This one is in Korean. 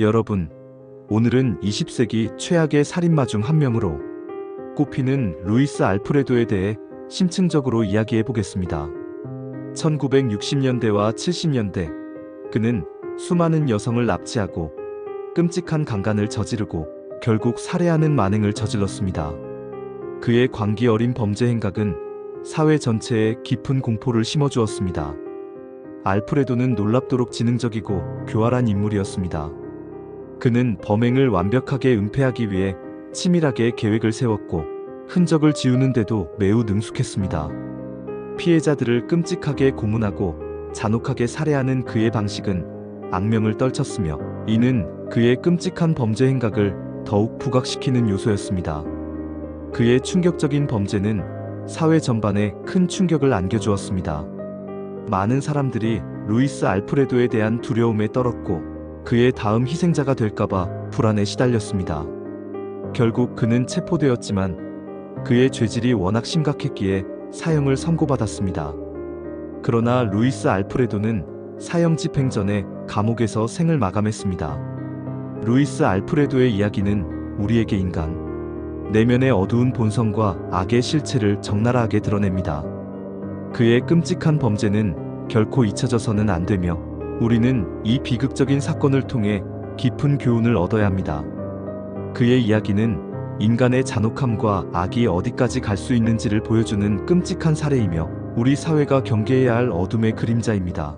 여러분, 오늘은 20세기 최악의 살인마 중 한 명으로 꼽히는 루이스 알프레도에 대해 심층적으로 이야기해 보겠습니다. 1960년대와 70년대, 그는 수많은 여성을 납치하고 끔찍한 강간을 저지르고 결국 살해하는 만행을 저질렀습니다. 그의 광기 어린 범죄 행각은 사회 전체에 깊은 공포를 심어주었습니다. 알프레도는 놀랍도록 지능적이고 교활한 인물이었습니다. 그는 범행을 완벽하게 은폐하기 위해 치밀하게 계획을 세웠고 흔적을 지우는데도 매우 능숙했습니다. 피해자들을 끔찍하게 고문하고 잔혹하게 살해하는 그의 방식은 악명을 떨쳤으며 이는 그의 끔찍한 범죄 행각을 더욱 부각시키는 요소였습니다. 그의 충격적인 범죄는 사회 전반에 큰 충격을 안겨주었습니다. 많은 사람들이 루이스 알프레도에 대한 두려움에 떨었고 그의 다음 희생자가 될까봐 불안에 시달렸습니다. 결국 그는 체포되었지만 그의 죄질이 워낙 심각했기에 사형을 선고받았습니다. 그러나 루이스 알프레도는 사형 집행 전에 감옥에서 생을 마감했습니다. 루이스 알프레도의 이야기는 우리에게 인간, 내면의 어두운 본성과 악의 실체를 적나라하게 드러냅니다. 그의 끔찍한 범죄는 결코 잊혀져서는 안 되며 우리는 이 비극적인 사건을 통해 깊은 교훈을 얻어야 합니다. 그의 이야기는 인간의 잔혹함과 악이 어디까지 갈 수 있는지를 보여주는 끔찍한 사례이며 우리 사회가 경계해야 할 어둠의 그림자입니다.